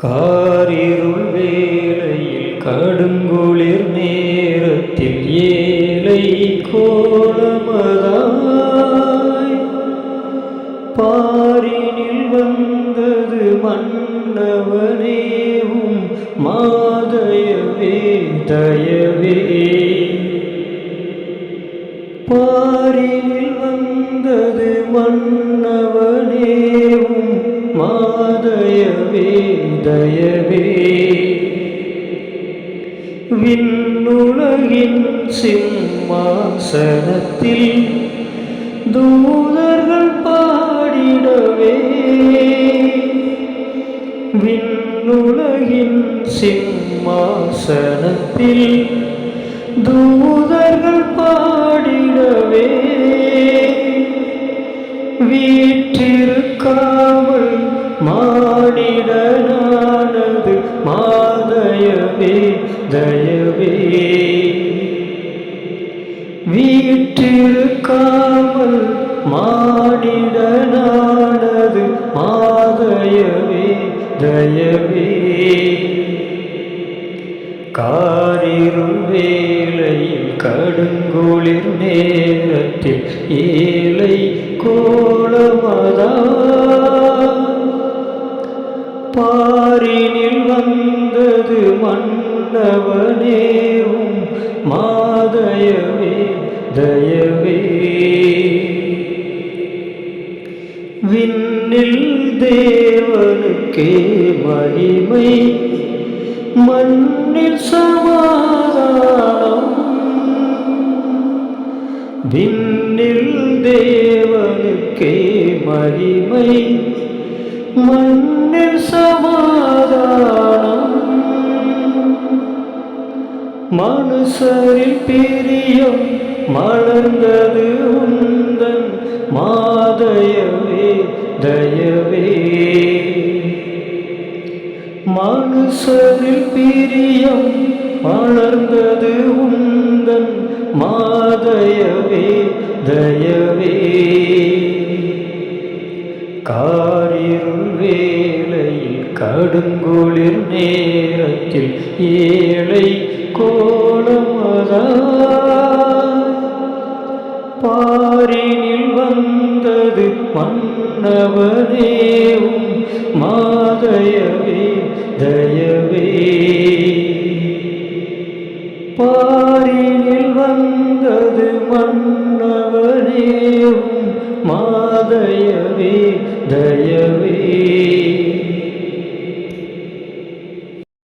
காரிருள் வேளையில் கடுங்குளிர் நேரத்தில் ஏழை கோலமதாய். பாரினில் வந்தது மன்னவனேவும் மாதயவே தயவே பாரினில் வந்தது மன்னவனேவும் தயவே. விண்ணுலகின் சிம்மாசனத்தில் தூதர்கள் பாடிடவே. விண்ணுலகின் சிம்மாசனத்தில் தூதர்கள் பாடிடவே. வீற்றிருக்காமல் மா மாதயவே தயவே வீற்றிருக்காமல் நாடது மாதயவே தயவே. காரிரும் வேலையில் கடுங்குளிர் நேரத்தில் ஏழை கோலமதா பாரினில் ദയവും മാതയവേ ദയവേ. വിണ്ണിൽ ദേവനുക്കേ മഹിമൈ മണ്ണിൽ സമാധാനം. വിണ്ണിൽ ദേവനുക്കേ മഹിമൈ മണ്ണിൽ സ மனுஷரில் பிரியம் மலர்ந்தது உந்தன் மாதயவே தயவே. மனுஷரில் பிரியம் மலர்ந்தது உந்தன் மாதயவே தயவே. கா கடுங்குளிர் நேரத்தில் ஏழை கோலமதா பாரினில் வந்தது மன்னவனேவும் மாதயவே தயவே பாரினில் வந்தது மன்னவனேவும் மாதயவே தயவே